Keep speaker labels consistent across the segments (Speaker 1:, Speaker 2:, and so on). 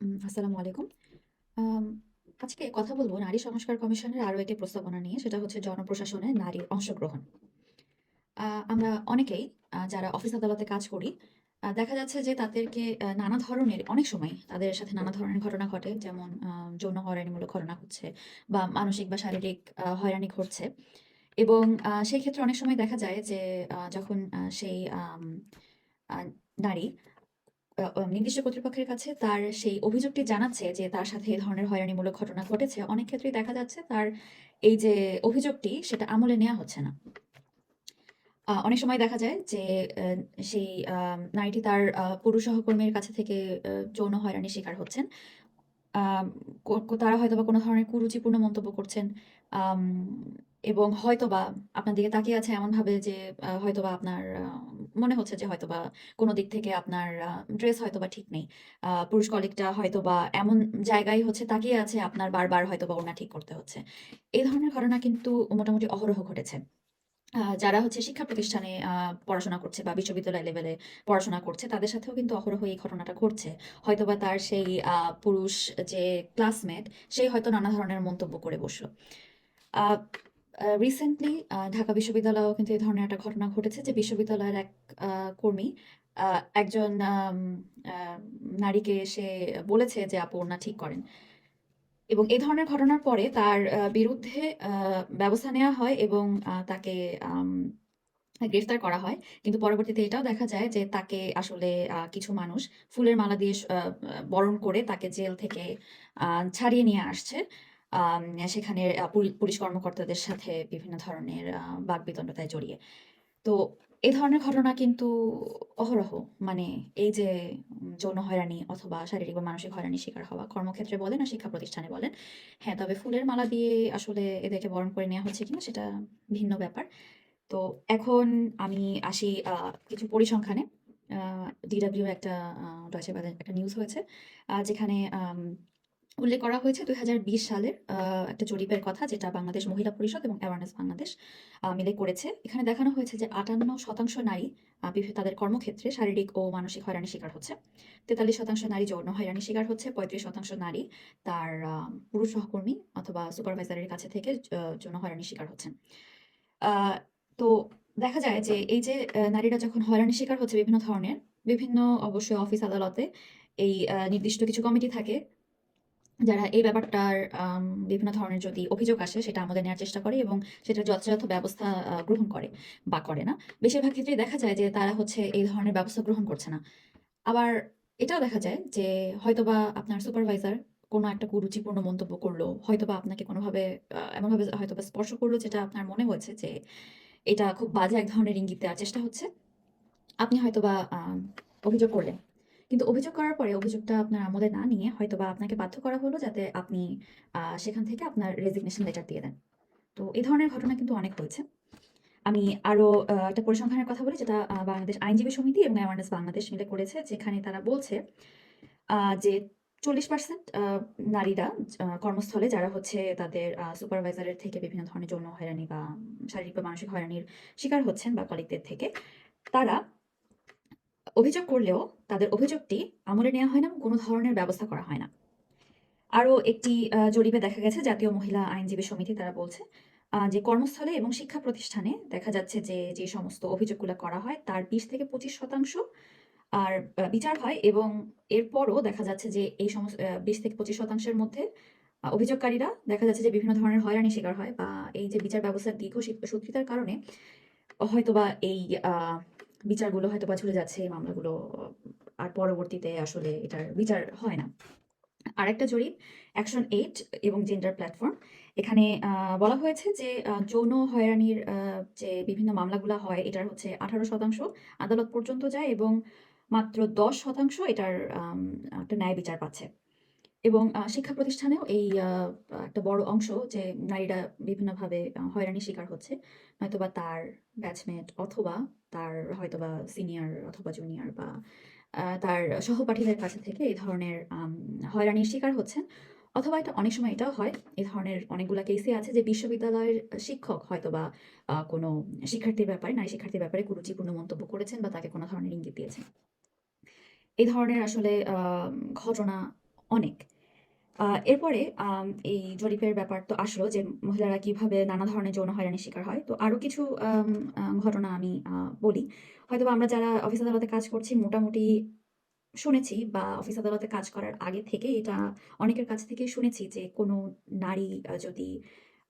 Speaker 1: আসসালামু আলাইকুম। আজকে কথা বলব নারী সংস্কার কমিশনের আরও একটি প্রস্তাবনা নিয়ে। সেটা হচ্ছে জনপ্রশাসনে নারীর অংশগ্রহণ। আমরা অনেকেই যারা অফিস আদালতে কাজ করি, দেখা যাচ্ছে যে তাদেরকে নানা ধরনের অনেক সময় তাদের সাথে নানা ধরনের ঘটনা ঘটে। যেমন যৌন হয়রানিমূলক ঘটনা হচ্ছে বা মানসিক বা শারীরিক হয়রানি ঘটছে। এবং সেই ক্ষেত্রে অনেক সময় দেখা যায় যে যখন সেই নারী নির্দিষ্ট কর্তৃপক্ষের কাছে তার সেই অভিযোগটি জানাচ্ছে যে তার সাথে এ ধরনের হয়রানিমূলক ঘটনা ঘটেছে। অনেক ক্ষেত্রেই দেখা যাচ্ছে তার এই যে অভিযোগটি সেটা আমলে নেওয়া হচ্ছে না। অনেক সময় দেখা যায় যে সেই নারীটি তার পুরুষ সহকর্মীর কাছে থেকে যৌন হয়রানির শিকার হচ্ছেন। তারা হয়তোবা কোনো ধরনের কুরুচিপূর্ণ মন্তব্য করছেন। এবং হয়তোবা আপনার দিকে তাকিয়ে আছে এমনভাবে যে হয়তোবা আপনার মনে হচ্ছে যে হয়তোবা কোনো দিক থেকে আপনার ড্রেস হয়তোবা ঠিক নেই। পুরুষ কলিগটা হয়তোবা এমন জায়গায় হচ্ছে তাকিয়ে আছে, আপনার বারবার হয়তোবা ওড়না ঠিক করতে হচ্ছে। এই ধরনের ঘটনা কিন্তু মোটামুটি অহরহ ঘটেছে। যারা হচ্ছে শিক্ষা প্রতিষ্ঠানে পড়াশোনা করছে বা বিশ্ববিদ্যালয় লেভেলে পড়াশোনা করছে, তাদের সাথেও কিন্তু অহরহ এই ঘটনাটা ঘটছে। হয়তোবা তার সেই পুরুষ যে ক্লাসমেট সে হয়তো নানা ধরনের মন্তব্য করে বসল। রিসেন্টলি ঢাকা বিশ্ববিদ্যালয়েও কিন্তু এই ধরনের একটা ঘটনা ঘটেছে যে বিশ্ববিদ্যালয়ের এক কর্মী একজন নারীকে সে বলেছে যে, "আপু ওড়না ঠিক করেন।" এবং এই ধরনের ঘটনার পরে তার বিরুদ্ধে ব্যবস্থা নেওয়া হয় এবং তাকে গ্রেফতার করা হয়। কিন্তু পরবর্তীতে এটাও দেখা যায় যে তাকে আসলে কিছু মানুষ ফুলের মালা দিয়ে বরণ করে তাকে জেল থেকে ছাড়িয়ে নিয়ে আসছে। সেখানে পুলিশ কর্মকর্তাদের সাথে বিভিন্ন ধরনের আ বাকবিতণ্ডতায় জড়িয়ে। তো এই ধরনের ঘটনা কিন্তু অহরহ। মানে এই যে যৌন হয়রানি অথবা শারীরিক বা মানসিক হয়রানির শিকার হওয়া কর্মক্ষেত্রে বলেন আর শিক্ষা প্রতিষ্ঠানে বলেন। হ্যাঁ, তবে ফুলের মালা দিয়ে আসলে এদেরকে বরণ করে নেওয়া হচ্ছে কিনা সেটা ভিন্ন ব্যাপার। তো এখন আমি আসি কিছু পরিসংখ্যানে। ডিডব্লিউ একটা একটা নিউজ হয়েছে। যেখানে উল্লেখ করা হয়েছে ২০২০ সালের একটা জরিপের কথা যেটা বাংলাদেশ মহিলা পরিষদ এবং অ্যাওয়ারনেস বাংলাদেশ মিলে করেছে। এখানে দেখানো হয়েছে যে ৫৮% নারী আ তাদের কর্মক্ষেত্রে শারীরিক ও মানসিক হয়রানির শিকার হচ্ছে। ৪৩% নারী যৌন হয়রানির শিকার হচ্ছে। ৩৫% নারী তার পুরুষ সহকর্মী অথবা সুপারভাইজারের কাছে থেকে যৌন হয়রানির শিকার হচ্ছেন। তো দেখা যায় যে এই যে নারীরা যখন হয়রানির শিকার হচ্ছে বিভিন্ন ধরনের, বিভিন্ন অবশ্যই অফিস আদালতে এই নির্দিষ্ট কিছু কমিটি থাকে যারা এই ব্যাপারটার বিভিন্ন ধরনের যদি অভিযোগ আসে, সেটা আমাদের নেওয়ার চেষ্টা করে এবং সেটার যথাযথ ব্যবস্থা গ্রহণ করে বা করে না। বেশিরভাগ ক্ষেত্রেই দেখা যায় যে তারা হচ্ছে এই ধরনের ব্যবস্থা গ্রহণ করছে না। আবার এটাও দেখা যায় যে হয়তোবা আপনার সুপারভাইজার কোনো একটা কুরুচিপূর্ণ মন্তব্য করল। হয়তোবা আপনাকে কোনোভাবে এমনভাবে হয়তোবা স্পর্শ করল যেটা আপনার মনে হয়েছে যে এটা খুব বাজে এক ধরনের ইঙ্গিত দেওয়ার চেষ্টা হচ্ছে। আপনি হয়তোবা অভিযোগ করলেন। কিন্তু অভিযোগ করার পরে অভিযোগটা আপনার আমলে না নিয়ে হয়তো বা আপনাকে বাধ্য করা হলো যাতে আপনি সেখান থেকে আপনার রেজিগনেশন লেটার দিয়ে দেন। তো এ ধরনের ঘটনা কিন্তু অনেক হয়েছে। আমি আরও একটা পরিসংখ্যানের কথা বলি যেটা বাংলাদেশ আইনজীবী সমিতি এবং অ্যাওয়ারনেস বাংলাদেশ মিলে করেছে। যেখানে তারা বলছে যে চল্লিশ পার্সেন্ট নারীরা কর্মস্থলে যারা হচ্ছে তাদের সুপারভাইজারের থেকে বিভিন্ন ধরনের যৌন হয়রানি বা শারীরিক বা মানসিক হয়রানির শিকার হচ্ছেন বা কলিগদের থেকে, তারা অভিযোগ করলেও তাদের অভিযোগটি আমলে নেওয়া হয় না কোনো ধরনের ব্যবস্থা করা হয় না। আরও একটি জরিপে দেখা গেছে জাতীয় মহিলা আইনজীবী সমিতি তারা বলছে যে কর্মস্থলে এবং শিক্ষা প্রতিষ্ঠানে দেখা যাচ্ছে যে, যে সমস্ত অভিযোগগুলো করা হয় তার ২০-২৫% আর বিচার হয় এবং এরপরও দেখা যাচ্ছে যে এই সমস্ত বিশ থেকে পঁচিশ শতাংশের মধ্যে অভিযোগকারীরা দেখা যাচ্ছে যে বিভিন্ন ধরনের হয়রানির শিকার হয় বা এই যে বিচার ব্যবস্থার দীর্ঘ সূত্রিতার কারণে হয়তোবা এই আ হয়তো হয়তোবা ঝুলে যাচ্ছে মামলাগুলো আর পরবর্তীতে আসলে এটার বিচার হয় না। আরেকটা জরিপ অ্যাকশন এইট এবং জেন্ডার প্ল্যাটফর্ম। এখানে বলা হয়েছে যে যৌন হয়রানির যে বিভিন্ন মামলাগুলো হয়, এটার হচ্ছে ১৮% আদালত পর্যন্ত যায় এবং মাত্র ১০% এটার একটা ন্যায় বিচার পাচ্ছে। এবং শিক্ষা প্রতিষ্ঠানেও এই একটা বড় অংশ যে নারীরা বিভিন্নভাবে হয়রানির শিকার হচ্ছে। হয়তোবা তার ব্যাচমেট অথবা তার হয়তোবা সিনিয়র অথবা জুনিয়র বা তার সহপাঠীদের কাছে থেকে এই ধরনের হয়রানির শিকার হচ্ছেন। অথবা এটা অনেক সময় এটাও হয়, এ ধরনের অনেকগুলা কেসই আছে যে বিশ্ববিদ্যালয়ের শিক্ষক হয়তোবা আ কোনো শিক্ষার্থীর ব্যাপারে, নারী শিক্ষার্থীর ব্যাপারে কুরুচিপূর্ণ মন্তব্য করেছেন বা তাকে কোনো ধরনের ইঙ্গিত দিয়েছেন। এই ধরনের আসলে ঘটনা অনেক। এরপরে এই জরিপের ব্যাপার তো আসলো যে মহিলারা কীভাবে নানা ধরনের যৌন হয়রানির শিকার হয়। তো আরও কিছু ঘটনা আমি বলি। হয়তোবা আমরা যারা অফিস আদালতে কাজ করছি মোটামুটি শুনেছি বা অফিস আদালতে কাজ করার আগে থেকে এটা অনেকের কাছ থেকেই শুনেছি যে কোনো নারী যদি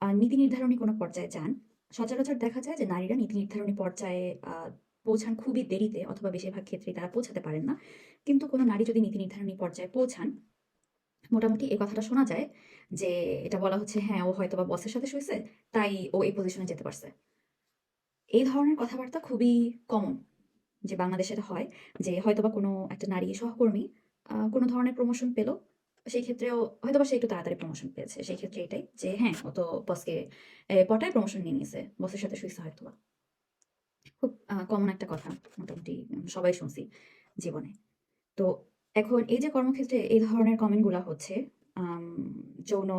Speaker 1: নীতি নির্ধারণী কোনো পর্যায়ে যান, সচরাচর দেখা যায় যে নারীরা নীতি নির্ধারণী পর্যায়ে পৌঁছান খুবই দেরিতে অথবা বেশিরভাগ ক্ষেত্রেই তারা পৌঁছাতে পারেন না। কিন্তু কোনো নারী যদি নীতি নির্ধারণী পর্যায়ে পৌঁছান, মোটামুটি এই কথাটা শোনা যায় যে এটা বলা হচ্ছে, "হ্যাঁ, ও হয়তোবা বসের সাথে শুইছে, তাই ও এই পজিশনে যেতে পারছে।" এই ধরনের কথাবার্তা খুবই কমন যে বাংলাদেশে এটা হয় যে হয়তোবা কোনো একটা নারী সহকর্মী কোনো ধরনের প্রমোশন পেল সেই ক্ষেত্রেও হয়তোবা সে একটু তাড়াতাড়ি প্রমোশন পেয়েছে। সেই ক্ষেত্রে এটাই যে হ্যাঁ, ও তো বসকে পটায় প্রমোশন নিয়ে নিয়েছে বসের সাথে শুইছে হয়তোবা। খুব কমন একটা কথা মোটামুটি সবাই শুনছি জীবনে। তো এখন এই যে কর্মক্ষেত্রে এই ধরনের কমেন্টগুলা হচ্ছে, যৌন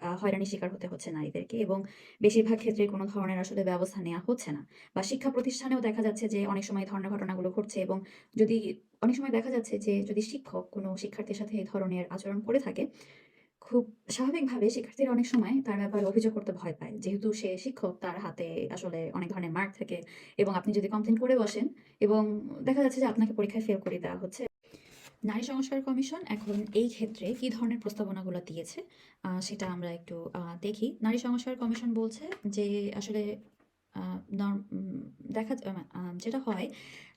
Speaker 1: আ হয়রানির শিকার হতে হচ্ছে নারীদেরকে এবং বেশিরভাগ ক্ষেত্রেই কোনো ধরনের আসলে ব্যবস্থা নেয়া হচ্ছে না। বা শিক্ষা প্রতিষ্ঠানেও দেখা যাচ্ছে যে অনেক সময় ধরনের ঘটনাগুলো ঘটছে এবং যদি অনেক সময় দেখা যাচ্ছে যে যদি শিক্ষক কোনো শিক্ষার্থীর সাথে এই ধরনের আচরণ করে থাকে, খুব স্বাভাবিকভাবে শিক্ষার্থীরা অনেক সময় তার ব্যাপারে অভিযোগ করতে ভয় পায়। যেহেতু সে শিক্ষক তার হাতে আসলে অনেক ধরনের মার্ক থাকে এবং আপনি যদি কমপ্লেন করে বসেন এবং দেখা যাচ্ছে যে আপনাকে পরীক্ষায় ফেল করে দেওয়া হচ্ছে। নারী সংস্কার কমিশন এখন এই ক্ষেত্রে কি ধরনের প্রস্তাবনাগুলো দিয়েছে সেটা আমরা একটু দেখি। নারী সংস্কার কমিশন বলছে যে আসলে দেখা যেটা হয়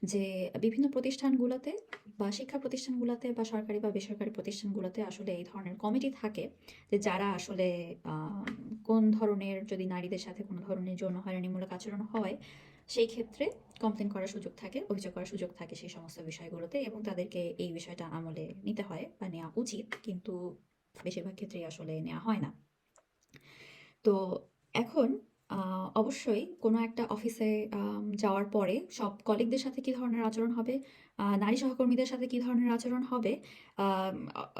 Speaker 1: যে বিভিন্ন প্রতিষ্ঠানগুলোতে বা শিক্ষা প্রতিষ্ঠানগুলোতে বা সরকারি বা বেসরকারি প্রতিষ্ঠানগুলোতে আসলে এই ধরনের কমিটি থাকে যে যারা আসলে কোন ধরনের যদি নারীদের সাথে কোনো ধরনের যৌন হয়রানিমূলক আচরণ হয়, সেই ক্ষেত্রে কমপ্লেন করার সুযোগ থাকে, অভিযোগ করার সুযোগ থাকে সেই সমস্ত বিষয়গুলোতে এবং তাদেরকে এই বিষয়টা আমলে নিতে হয় বা নেওয়া উচিত। কিন্তু বেশিরভাগ ক্ষেত্রেই আসলে নেওয়া হয় না। তো এখন অবশ্যই কোনো একটা অফিসে যাওয়ার পরে সব কলিগদের সাথে কি ধরনের আচরণ হবে, নারী সহকর্মীদের সাথে কি ধরনের আচরণ হবে,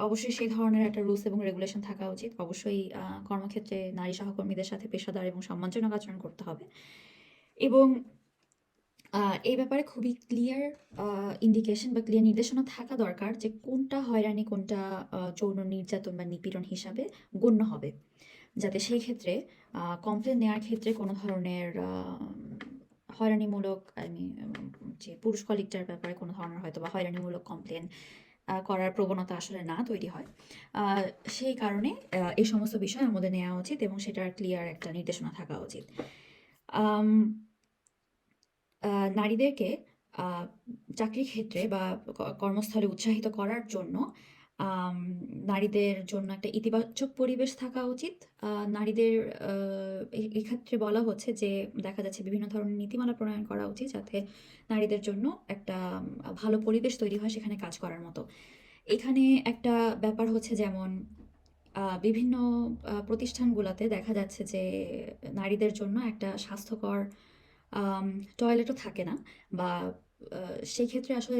Speaker 1: অবশ্যই সেই ধরনের একটা রুলস এবং রেগুলেশন থাকা উচিত। অবশ্যই কর্মক্ষেত্রে নারী সহকর্মীদের সাথে পেশাদার এবং সম্মানজনক আচরণ করতে হবে। এবং এই ব্যাপারে খুবই ক্লিয়ার ইন্ডিকেশন বা ক্লিয়ার নির্দেশনা থাকা দরকার যে কোনটা হয়রানি, কোনটা যৌন নির্যাতন বা নিপীড়ন হিসাবে গণ্য হবে। যাতে সেই ক্ষেত্রে কমপ্লেন নেওয়ার ক্ষেত্রে কোনো ধরনের হয়রানিমূলক আমি যে পুরুষ কলিগটার ব্যাপারে কোনো ধরনের হয়তো বা হয়রানিমূলক কমপ্লেন করার প্রবণতা আসলে না তৈরি হয়। সেই কারণে এই সমস্ত বিষয় আমাদের নেওয়া উচিত এবং সেটার ক্লিয়ার একটা নির্দেশনা থাকা উচিত। নারীদেরকে চাকরির ক্ষেত্রে বা কর্মস্থলে উৎসাহিত করার জন্য নারীদের জন্য একটা ইতিবাচক পরিবেশ থাকা উচিত। নারীদের এক্ষেত্রে বলা হচ্ছে যে, দেখা যাচ্ছে বিভিন্ন ধরনের নীতিমালা প্রণয়ন করা উচিত যাতে নারীদের জন্য একটা ভালো পরিবেশ তৈরি হয় সেখানে কাজ করার মতো। এখানে একটা ব্যাপার হচ্ছে যেমন বিভিন্ন প্রতিষ্ঠানগুলোতে দেখা যাচ্ছে যে, নারীদের জন্য একটা স্বাস্থ্যকর টয়লেটও থাকে না বা সেই ক্ষেত্রে আসলে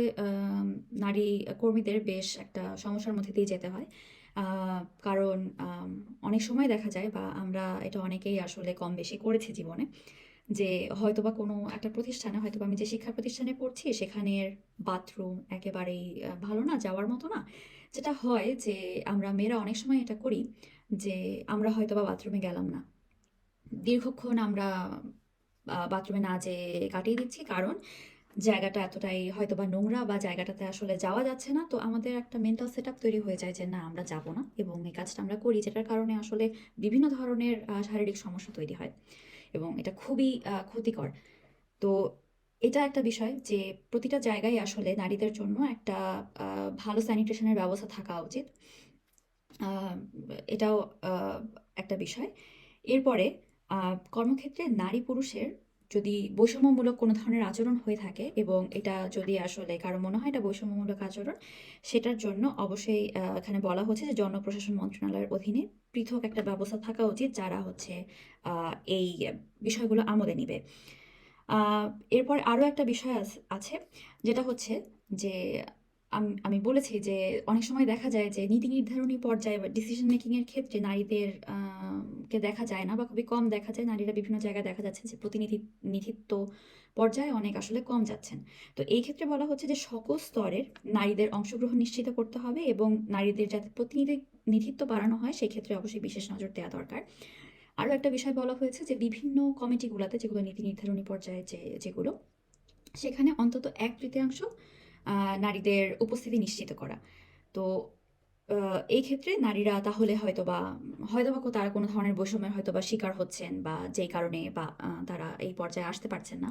Speaker 1: নারী কর্মীদের বেশ একটা সমস্যার মধ্যে দিয়ে যেতে হয়। কারণ অনেক সময় দেখা যায় বা আমরা এটা অনেকেই আসলে কম বেশি করেছি জীবনে। যে হয়তোবা কোনো একটা প্রতিষ্ঠানে হয়তোবা আমি যে শিক্ষা প্রতিষ্ঠানে পড়ছি সেখানের বাথরুম একেবারেই ভালো না, যাওয়ার মতো না। যেটা হয় যে আমরা মেয়েরা অনেক সময় এটা করি যে আমরা হয়তোবা বাথরুমে গেলাম না। দীর্ঘক্ষণ আমরা বাথরুমে না যেয়ে কাটিয়ে দিচ্ছি। কারণ জায়গাটা এতটাই হয়তো বা নোংরা বা জায়গাটাতে আসলে যাওয়া যাচ্ছে না। তো আমাদের একটা মেন্টাল সেটআপ তৈরি হয়ে যায় যে, না, আমরা যাব না এবং এই কাজটা আমরা করি, যেটার কারণে আসলে বিভিন্ন ধরনের শারীরিক সমস্যা তৈরি হয় এবং এটা খুবই ক্ষতিকর। তো এটা একটা বিষয় যে, প্রতিটা জায়গায় আসলে নারীদের জন্য একটা ভালো স্যানিটেশনের ব্যবস্থা থাকা উচিত। এটাও একটা বিষয়। এরপরে কর্মক্ষেত্রে নারী পুরুষের যদি বৈষম্যমূলক কোনো ধরনের আচরণ হয়ে থাকে এবং এটা যদি আসলে কারও মনে হয় এটা বৈষম্যমূলক আচরণ, সেটার জন্য অবশ্যই এখানে বলা হচ্ছে যে জনপ্রশাসন মন্ত্রণালয়ের অধীনে পৃথক একটা ব্যবস্থা থাকা উচিত যারা হচ্ছে এই বিষয়গুলো আমলে নিবে। এরপর আরও একটা বিষয় আছে যেটা হচ্ছে যে আম বলেছি যে অনেক সময় দেখা যায় যে নীতি নির্ধারণী পর্যায়ে বা ডিসিশন মেকিংয়ের ক্ষেত্রে নারীদের কে দেখা যায় না বা খুবই কম দেখা যায়। নারীরা বিভিন্ন জায়গায় দেখা যাচ্ছে যে প্রতিনিধি, নিধিত্ব পর্যায়ে অনেক আসলে কম যাচ্ছেন। তো এই ক্ষেত্রে বলা হচ্ছে যে সকল স্তরের নারীদের অংশগ্রহণ নিশ্চিত করতে হবে এবং নারীদের যাতে প্রতিনিধি, নিধিত্ব বাড়ানো হয়, সেই ক্ষেত্রে অবশ্যই বিশেষ নজর দেওয়া দরকার। আরও একটা বিষয় বলা হয়েছে যে বিভিন্ন কমিটিগুলোতে যেগুলো নীতি নির্ধারণী পর্যায়ে যে, যেগুলো, সেখানে অন্তত ১/৩ আ নারীদের উপস্থিতি নিশ্চিত করা। তো এই ক্ষেত্রে নারীরা তাহলে হয়তোবা হয়তোবা কো তারা কোনো ধরনের বৈষম্যের হয়তো বা শিকার হচ্ছেন বা যেই কারণে বা তারা এই পর্যায়ে আসতে পারছেন না।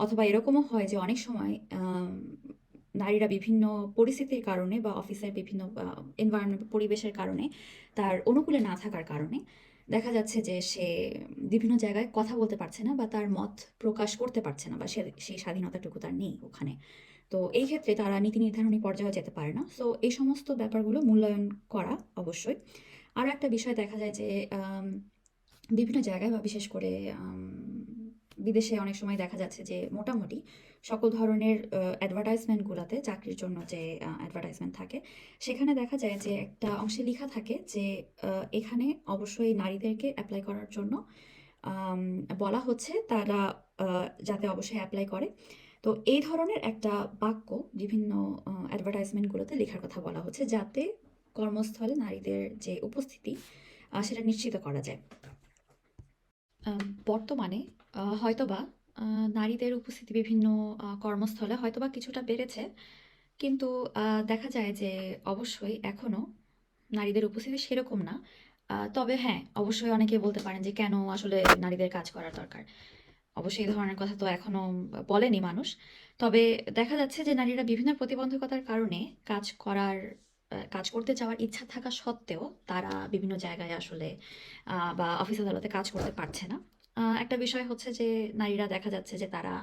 Speaker 1: অথবা এরকমও হয় যে অনেক সময় নারীরা বিভিন্ন পরিস্থিতির কারণে বা অফিসের বিভিন্ন এনভায়রনমেন্ট পরিবেশের কারণে তার অনুকূলে না থাকার কারণে দেখা যাচ্ছে যে সে বিভিন্ন জায়গায় কথা বলতে পারছে না বা তার মত প্রকাশ করতে পারছে না বা সে, সেই স্বাধীনতাটুকু তার নেই ওখানে। তো এই ক্ষেত্রে তারা নীতি নির্ধারণী পর্যায়ে যেতে পারে না। সো এই সমস্ত ব্যাপারগুলো মূল্যায়ন করা অবশ্যই। আরও একটা বিষয় দেখা যায় যে বিভিন্ন জায়গায় বা বিশেষ করে বিদেশে অনেক সময় দেখা যাচ্ছে যে মোটামুটি সকল ধরনের অ্যাডভার্টাইজমেন্টগুলোতে চাকরির জন্য যে অ্যাডভার্টাইজমেন্ট থাকে, সেখানে দেখা যায় যে একটা অংশে লিখা থাকে যে এখানে অবশ্যই নারীদেরকে অ্যাপ্লাই করার জন্য বলা হচ্ছে তারা যাতে অবশ্যই অ্যাপ্লাই করে। তো এই ধরনের একটা বাক্য বিভিন্ন অ্যাডভার্টাইজমেন্টগুলোতে লেখার কথা বলা হচ্ছে যাতে কর্মস্থলে নারীদের যে উপস্থিতি সেটা নিশ্চিত করা যায়। বর্তমানে হয়তোবা নারীদের উপস্থিতি বিভিন্ন কর্মস্থলে হয়তোবা কিছুটা বেড়েছে। কিন্তু দেখা যায় যে অবশ্যই এখনও নারীদের উপস্থিতি সেরকম না। তবে হ্যাঁ, অবশ্যই অনেকে বলতে পারেন যে কেন আসলে নারীদের কাজ করার দরকার। অবশ্যই এই ধরনের কথা তো এখনও বলেনি মানুষ। তবে দেখা যাচ্ছে যে নারীরা বিভিন্ন প্রতিবন্ধকতার কারণে কাজ করার কাজ করতে যাওয়ার ইচ্ছা থাকা সত্ত্বেও তারা বিভিন্ন জায়গায় আসলে বা অফিস আদালতে কাজ করতে পারছে না। একটা বিষয় হচ্ছে যে নারীরা দেখা যাচ্ছে যে তারা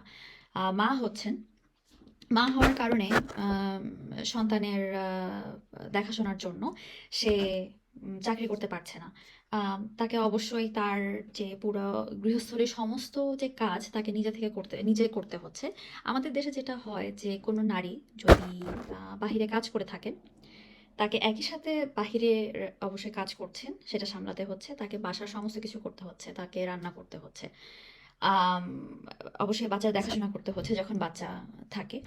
Speaker 1: মা হচ্ছেন। মা হওয়ার কারণে সন্তানের দেখাশোনার জন্য সে চাকরি করতে পারছে না। তাকে অবশ্যই তার যে পুরো গৃহস্থালির সমস্ত যে কাজ তাকে নিজে থেকে করতে নিজে করতে হচ্ছে। আমাদের দেশে যেটা হয় যে কোনো নারী যদি বাহিরে কাজ করে থাকেন, তাকে একই সাথে বাহিরে অবশ্যই কাজ করছেন, সেটা সামলাতে হচ্ছে। তাকে বাসার সমস্ত কিছু করতে হচ্ছে। তাকে রান্না করতে হচ্ছে। অবশ্যই বাচ্চার দেখাশোনা করতে হচ্ছে যখন বাচ্চা থাকে।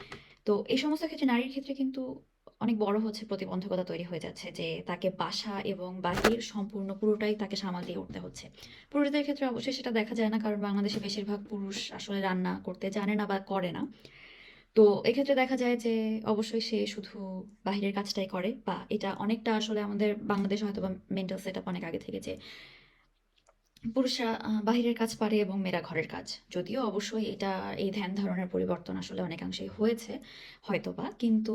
Speaker 1: তো এই সমস্ত ক্ষেত্রে নারীর ক্ষেত্রে কিন্তু অনেক বড় হচ্ছে প্রতিবন্ধকতা তৈরি হয়ে যাচ্ছে যে তাকে বাসা এবং বাহির সম্পূর্ণ পুরোটাই তাকে সামাল দিয়ে উঠতে হচ্ছে। পুরুষদের ক্ষেত্রে অবশ্যই সেটা দেখা যায় না, কারণ বাংলাদেশে বেশিরভাগ পুরুষ আসলে রান্না করতে জানে না বা করে না। তো এক্ষেত্রে দেখা যায় যে অবশ্যই সে শুধু বাহিরের কাজটাই করে বা এটা অনেকটা আসলে আমাদের বাংলাদেশে হয়তোবা মেন্টাল সেট আপ অনেক আগে থেকে যে পুরুষরা বাহিরের কাজ পারে এবং মেয়েরা ঘরের কাজ। যদিও অবশ্যই এটা এই ধ্যান ধারণার পরিবর্তন আসলে অনেকাংশেই হয়েছে হয়তোবা। কিন্তু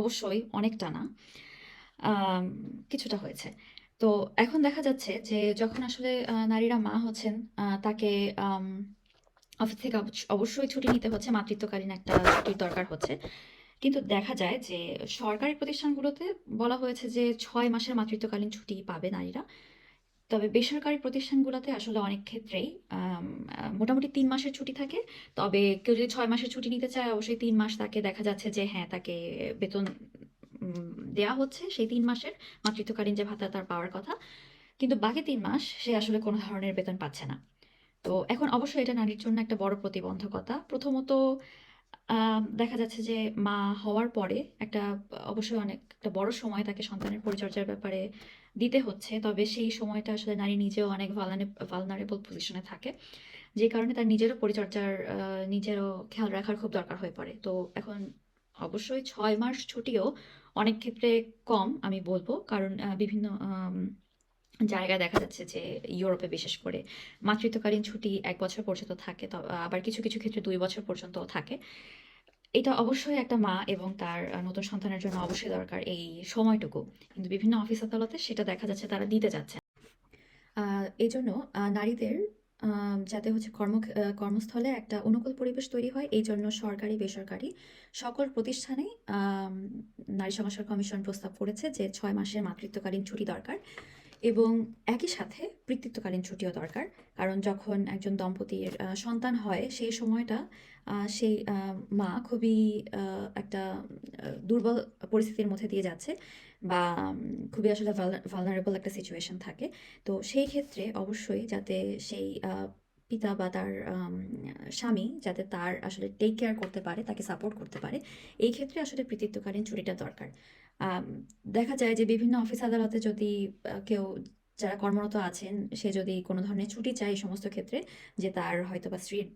Speaker 1: অবশ্যই অনেকটা না। কিছুটা হয়েছে। তো এখন দেখা যাচ্ছে যে যখন আসলে নারীরা মা হচ্ছেন তাকে অফিস থেকে অবশ্যই ছুটি নিতে হচ্ছে। মাতৃত্বকালীন একটা ছুটির দরকার হচ্ছে। কিন্তু দেখা যায় যে সরকারি প্রতিষ্ঠানগুলোতে বলা হয়েছে যে ছয় মাসের মাতৃত্বকালীন ছুটি পাবে নারীরা। তবে বেসরকারি প্রতিষ্ঠানগুলোতে আসলে অনেক ক্ষেত্রেই মোটামুটি তিন মাসের ছুটি থাকে। তবে কেউ যদি ছয় মাসের ছুটি নিতে চায় অবশ্যই তিন মাস তাকে দেখা যাচ্ছে যে হ্যাঁ, তাকে বেতন দেয়া হচ্ছে সেই তিন মাসের মাতৃত্বকালীন যে ভাতা তার পাওয়ার কথা। কিন্তু বাকি তিন মাস সে আসলে কোনো ধরনের বেতন পাচ্ছে না। তো এখন অবশ্যই এটা নারীর জন্য একটা বড় প্রতিবন্ধকতা। প্রথমত দেখা যাচ্ছে যে মা হওয়ার পরে একটা, অবশ্যই অনেক, একটা বড় সময় তাকে সন্তানের পরিচর্যার ব্যাপারে দিতে হচ্ছে। তবে সেই সময়টা আসলে নারী নিজেও অনেক ভালনে ভালনারেবল পজিশনে থাকে। যে কারণে তার নিজেরও পরিচর্যার নিজেরও খেয়াল রাখার খুব দরকার হয়ে পড়ে। তো এখন অবশ্যই ছয় মাস ছুটিও অনেক ক্ষেত্রে কম, আমি বলব কারণ বিভিন্ন জায়গায় দেখা যাচ্ছে যে ইউরোপে বিশেষ করে মাতৃত্বকালীন ছুটি এক বছর পর্যন্ত থাকে। আবার কিছু, কিছু ক্ষেত্রে দুই বছর পর্যন্তও থাকে। এটা অবশ্যই একটা মা এবং তার নতুন সন্তানের জন্য অবশ্যই দরকার এই সময়টুকু। কিন্তু বিভিন্ন অফিস আদালতে সেটা দেখা যাচ্ছে তারা দিতে যাচ্ছে এই জন্য নারীদের যাতে হচ্ছে কর্ম কর্মস্থলে একটা অনুকূল পরিবেশ তৈরি হয় এই জন্য সরকারি, বেসরকারি সকল প্রতিষ্ঠানেই নারী সংস্কার কমিশন প্রস্তাব করেছে যে ছয় মাসের মাতৃত্বকালীন ছুটি দরকার। এবং একই সাথে পিতৃত্বকালীন ছুটিও দরকার। কারণ যখন একজন দম্পতির সন্তান হয়, সেই সময়টা সেই মা খুবই একটা দুর্বল পরিস্থিতির মধ্যে দিয়ে যাচ্ছে বা খুবই আসলে ভালনারেবল একটা সিচুয়েশন থাকে। তো সেই ক্ষেত্রে অবশ্যই যাতে সেই পিতা বা তার স্বামী যাতে তার আসলে টেক কেয়ার করতে পারে, তাকে সাপোর্ট করতে পারে, এই ক্ষেত্রে আসলে পিতৃত্বকালীন ছুটিটা দরকার। দেখা যায় যে বিভিন্ন অফিস আদালতে যদি কেউ যারা কর্মরত আছেন, সে যদি কোনো ধরনের ছুটি চায় এই সমস্ত ক্ষেত্রে, যে তার হয়তো বা স্ত্রীর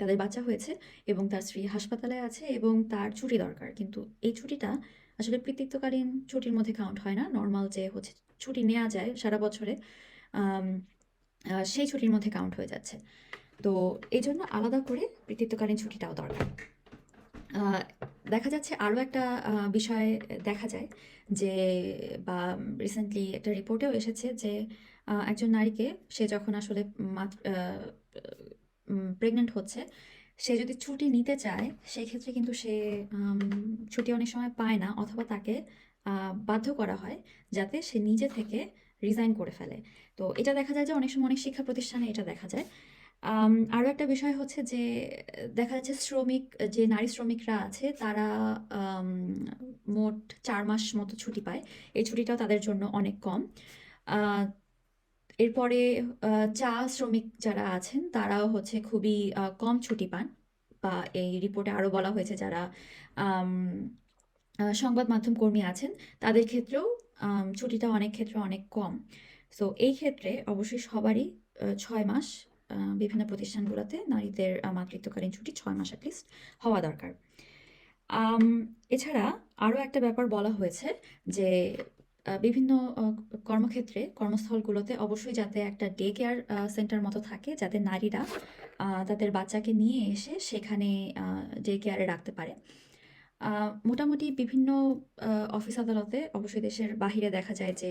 Speaker 1: তাদের বাচ্চা হয়েছে এবং তার স্ত্রী হাসপাতালে আছে এবং তার ছুটি দরকার। কিন্তু এই ছুটিটা আসলে পিতৃত্বকালীন ছুটির মধ্যে কাউন্ট হয় না। নর্মাল যে হচ্ছে ছুটি নেওয়া যায় সারা বছরে সেই ছুটির মধ্যে কাউন্ট হয়ে যাচ্ছে। তো এই জন্য আলাদা করে পিতৃত্বকালীন ছুটিটাও দরকার। দেখা যাচ্ছে আরও একটা বিষয় দেখা যায় যে, বা রিসেন্টলি একটা রিপোর্টেও এসেছে যে একজন নারীকে সে যখন আসলে প্রেগনেন্ট হচ্ছে, সে যদি ছুটি নিতে চায় সেই ক্ষেত্রে কিন্তু সে ছুটি অনেক সময় পায় না অথবা তাকে বাধ্য করা হয় যাতে সে নিজে থেকে রিজাইন করে ফেলে। তো এটা দেখা যায় যে অনেক সময় অনেক শিক্ষা প্রতিষ্ঠানে এটা দেখা যায় আরও একটা বিষয় হচ্ছে যে, দেখা যাচ্ছে শ্রমিক, যে নারী শ্রমিকরা আছে, তারা মোট চার মাস মতো ছুটি পায়। এই ছুটিটাও তাদের জন্য অনেক কম। এরপরে চা শ্রমিক যারা আছেন, তারাও হচ্ছে খুবই কম ছুটি পান। বা এই রিপোর্টে আরও বলা হয়েছে যারা সংবাদ মাধ্যম কর্মী আছেন, তাদের ক্ষেত্রেও ছুটিটা অনেক ক্ষেত্রে অনেক কম। সো এই ক্ষেত্রে অবশ্যই সবারই ছয় মাস বিভিন্ন প্রতিষ্ঠানগুলোতে নারীদের মাতৃত্বকালীন ছুটি ছয় মাস অ্যাটলিস্ট হওয়া দরকার। এছাড়া আরও একটা ব্যাপার বলা হয়েছে যে বিভিন্ন কর্মক্ষেত্রে, কর্মস্থলগুলোতে অবশ্যই যাতে একটা ডে কেয়ার সেন্টার মতো থাকে যাতে নারীরা তাদের বাচ্চাকে নিয়ে এসে সেখানে ডে কেয়ারে রাখতে পারে। মোটামুটি বিভিন্ন অফিস আদালতে অবশ্যই দেশের বাহিরে দেখা যায় যে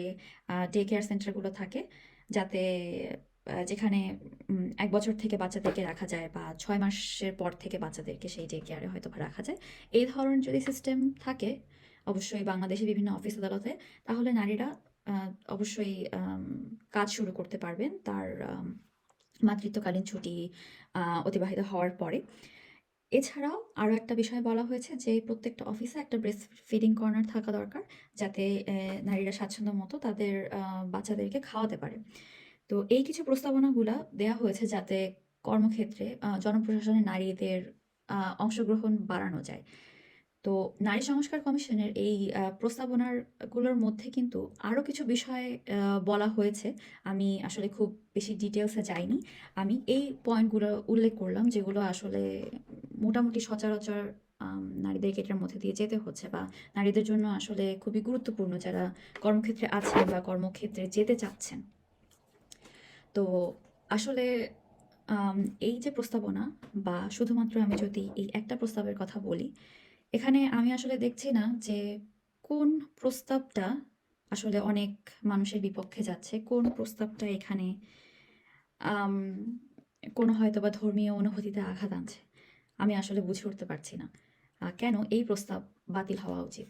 Speaker 1: ডে কেয়ার সেন্টারগুলো থাকে যাতে যেখানে এক বছর থেকে বাচ্চাদেরকে রাখা যায় বা ছয় মাসের পর থেকে বাচ্চাদেরকে সেই ডে কেয়ারে হয়তো বা রাখা যায়। এই ধরনের যদি সিস্টেম থাকে, অবশ্যই বাংলাদেশে বিভিন্ন অফিস আদালতে, তাহলে নারীরা অবশ্যই কাজ শুরু করতে পারবেন তার মাতৃত্বকালীন ছুটি অতিবাহিত হওয়ার পরে। এছাড়াও আরও একটা বিষয় বলা হয়েছে যে প্রত্যেকটা অফিসে একটা ব্রেস্ট ফিডিং কর্নার থাকা দরকার, যাতে নারীরা স্বাচ্ছন্দ্য মতো তাদের বাচ্চাদেরকে খাওয়াতে পারে। তো এই কিছু প্রস্তাবনাগুলো দেয়া হয়েছে যাতে কর্মক্ষেত্রে জনপ্রশাসনে নারীদের অংশগ্রহণ বাড়ানো যায়। তো নারী সংস্কার কমিশনের এই প্রস্তাবনাগুলোর মধ্যে কিন্তু আরও কিছু বিষয় বলা হয়েছে। আমি আসলে খুব বেশি ডিটেলসে যাইনি। আমি এই পয়েন্টগুলো উল্লেখ করলাম যেগুলো আসলে মোটামুটি সচরাচর নারীদেরকে এটার মধ্যে দিয়ে যেতে হচ্ছে বা নারীদের জন্য আসলে খুবই গুরুত্বপূর্ণ যারা কর্মক্ষেত্রে আছেন বা কর্মক্ষেত্রে যেতে চাচ্ছেন। তো আসলে এই যে প্রস্তাবনা বা শুধুমাত্র আমি যদি এই একটা প্রস্তাবের কথা বলি, এখানে আমি আসলে দেখছি না যে কোন প্রস্তাবটা আসলে অনেক মানুষের বিপক্ষে যাচ্ছে, কোন প্রস্তাবটা এখানে কোনো হয়তো বা ধর্মীয় অনুভূতিতে আঘাত আনছে। আমি আসলে বুঝে উঠতে পারছি না। কেন এই প্রস্তাব বাতিল হওয়া উচিত?